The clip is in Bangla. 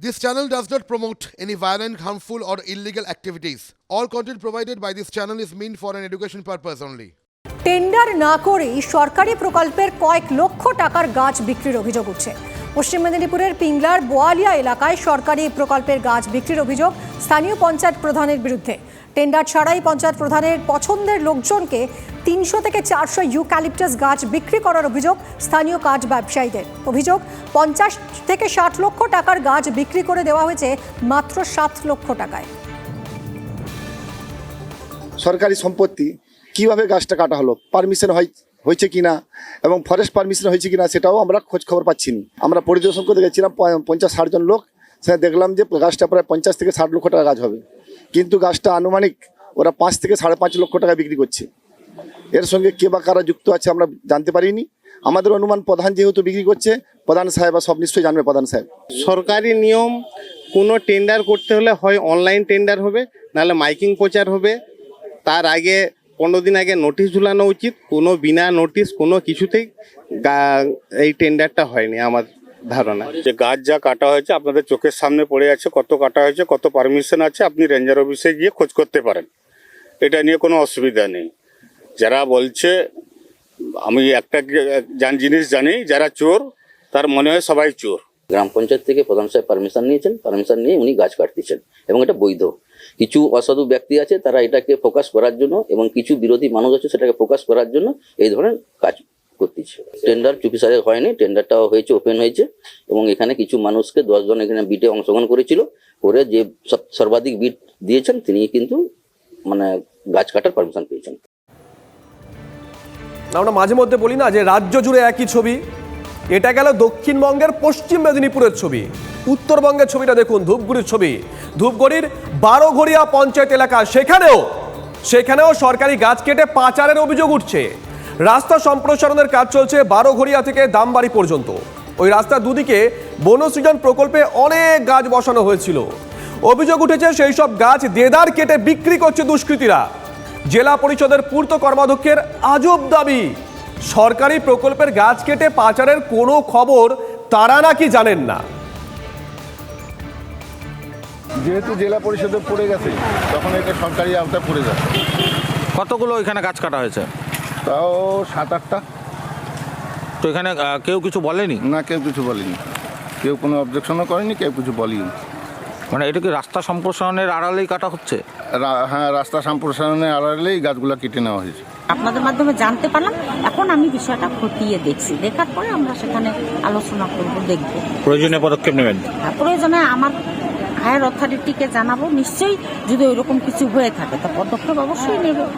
This channel does not promote any violent, harmful, or illegal activities. All content provided by this channel is meant for an education purpose only. Tender না করেই সরকারি প্রকল্পের কয়েক লক্ষ টাকার গাছ বিক্রির অভিযোগ উঠছে পশ্চিম মেদিনীপুরের পিংলার বোয়ালিয়া এলাকায় সরকারি প্রকল্পের গাছ বিক্রির অভিযোগ স্থানীয় পঞ্চায়েত প্রধানের বিরুদ্ধে টেন্ডার ছাড়াই পঞ্চায়েত প্রধানের পছন্দের লোকজনকে তিনশো থেকে চারশো ইউক্যালিপটাস গাছ বিক্রি করার অভিযোগ স্থানীয় কাঠ ব্যবসায়ীদের। অভিযোগ, পঞ্চাশ থেকে ষাট লক্ষ টাকার গাছ বিক্রি করে দেওয়া হয়েছে মাত্র সাত লক্ষ টাকায়। সরকারি সম্পত্তি, কীভাবে গাছটা কাটা হলো পারমিশন হয় হয়েছে কিনা, এবং ফরেস্ট পারমিশন হয়েছে কিনা সেটাও আমরা খোঁজ খবর পাচ্ছি না। আমরা পরিদর্শন করতে গেছিলাম পঞ্চাশ ষাট জন লোক সেখানে দেখলাম যে গাছটা প্রায় পঞ্চাশ থেকে ষাট লক্ষ টাকা গাছ হবে। কিন্তু গাছটা আনুমানিক ওরা পাঁচ থেকে সাড়ে পাঁচ লক্ষ টাকা বিক্রি করছে। এর সঙ্গে কে বা কারা যুক্ত আছে আমরা জানতে পারিনি। আমাদের অনুমান প্রধান যেহেতু বিক্রি করছে প্রধান সাহেব বা সব নিশ্চয়ই জানবে প্রধান সাহেব। সরকারি নিয়ম কোনো টেন্ডার করতে হলে হয় অনলাইন টেন্ডার হবে নাহলে মাইকিং প্রচার হবে। তার আগে পনেরো দিন আগে নোটিশ ঝুলানো উচিত কোনো বিনা নোটিশ কোনো কিছুতেই এই টেন্ডারটা হয়নি আমার ধারণা। যে গাছ যা কাটা হয়েছে আপনাদের চোখের সামনে পড়ে আছে কত কাটা হয়েছে কত পারমিশন আছে আপনি রেঞ্জার অফিসে গিয়ে খোঁজ করতে পারেন। এটা নিয়ে কোনো অসুবিধা নেই। যারা বলছে, আমি একটা জান জিনিস জানি, যারা চোর, তার মনে হয় সবাই চোর। গ্রাম পঞ্চায়েত থেকে প্রধান সাহেব পারমিশন নিয়েছেন পারমিশন নিয়ে উনি গাছ কাটতেছেন এবং এটা বৈধ। কিছু অসাধু ব্যক্তি আছে, তারা এটাকে ফোকাস করার জন্য এবং কিছু বিরোধী মানুষ আছে, সেটাকে ফোকাস করার জন্য এই ধরনের কাজ করতেছে। টেন্ডার চুপিসারে হয়নি টেন্ডারটাও হয়েছে ওপেন হয়েছে এবং এখানে কিছু মানুষকে দশজন এখানে বিটে অংশগ্রহণ করেছিল। করে যে সর্বাধিক বিট দিয়েছেন, তিনি কিন্তু মানে গাছ কাটার পারমিশন পেয়েছেন। আমরা মাঝে মধ্যে বলি না যে রাজ্য জুড়ে একই ছবি। এটা গেল দক্ষিণবঙ্গের পশ্চিম মেদিনীপুরের ছবি। উত্তরবঙ্গের ছবিটা দেখুন, ধূপগুড়ির ছবি। ধূপগুড়ির বারোঘড়িয়া পঞ্চায়েত এলাকা, সেখানেও সেখানেও সরকারি গাছ কেটে পাচারের অভিযোগ উঠছে। রাস্তা সম্প্রসারণের কাজ চলছে বারোঘড়িয়া থেকে দামবাড়ি পর্যন্ত। ওই রাস্তার দুদিকে বনসৃজন প্রকল্পে অনেক গাছ বসানো হয়েছিল। অভিযোগ উঠেছে, সেই সব গাছ দেদার কেটে বিক্রি করছে দুষ্কৃতীরা। জেলা পরিষদের পূর্ত কর্মাধ্যক্ষের আজব দাবি। সরকারি প্রকল্পের গাছ কেটে পাচারের কোনো খবর তারা নাকি জানেন না। যেহেতু জেলা পরিষদে পড়ে গেছে তখন এটা সরকারি আওতায় পড়ে যাবে কতগুলো এখানে গাছ কাটা হয়েছে? তাও সাত আটটা। তো এখানে কেউ কিছু বলেনি? না কেউ কিছু বলেনি। কেউ কোনো অবজেকশনও করেনি কেউ কিছু বলেনি। মানে এটা কি রাস্তা সম্প্রসারণের আড়ালেই কাটা হচ্ছে? রা- হ্যাঁ রাস্তা সম্প্রসারণের আড়ালেই গাছগুলো কেটে নেওয়া হয়েছে। আপনাদের মাধ্যমে জানতে পারলাম এখন আমি বিষয়টা খতিয়ে দেখছি। দেখার পরে আমরা সেখানে আলোচনা করব দেখব। প্রয়োজনীয় পদক্ষেপ নেবেন? প্রয়োজনে আমার হায়ার অথরিটিকে জানাব নিশ্চয়ই যদি ওইরকম কিছু হয়ে থাকে তা পদক্ষেপ অবশ্যই নেব।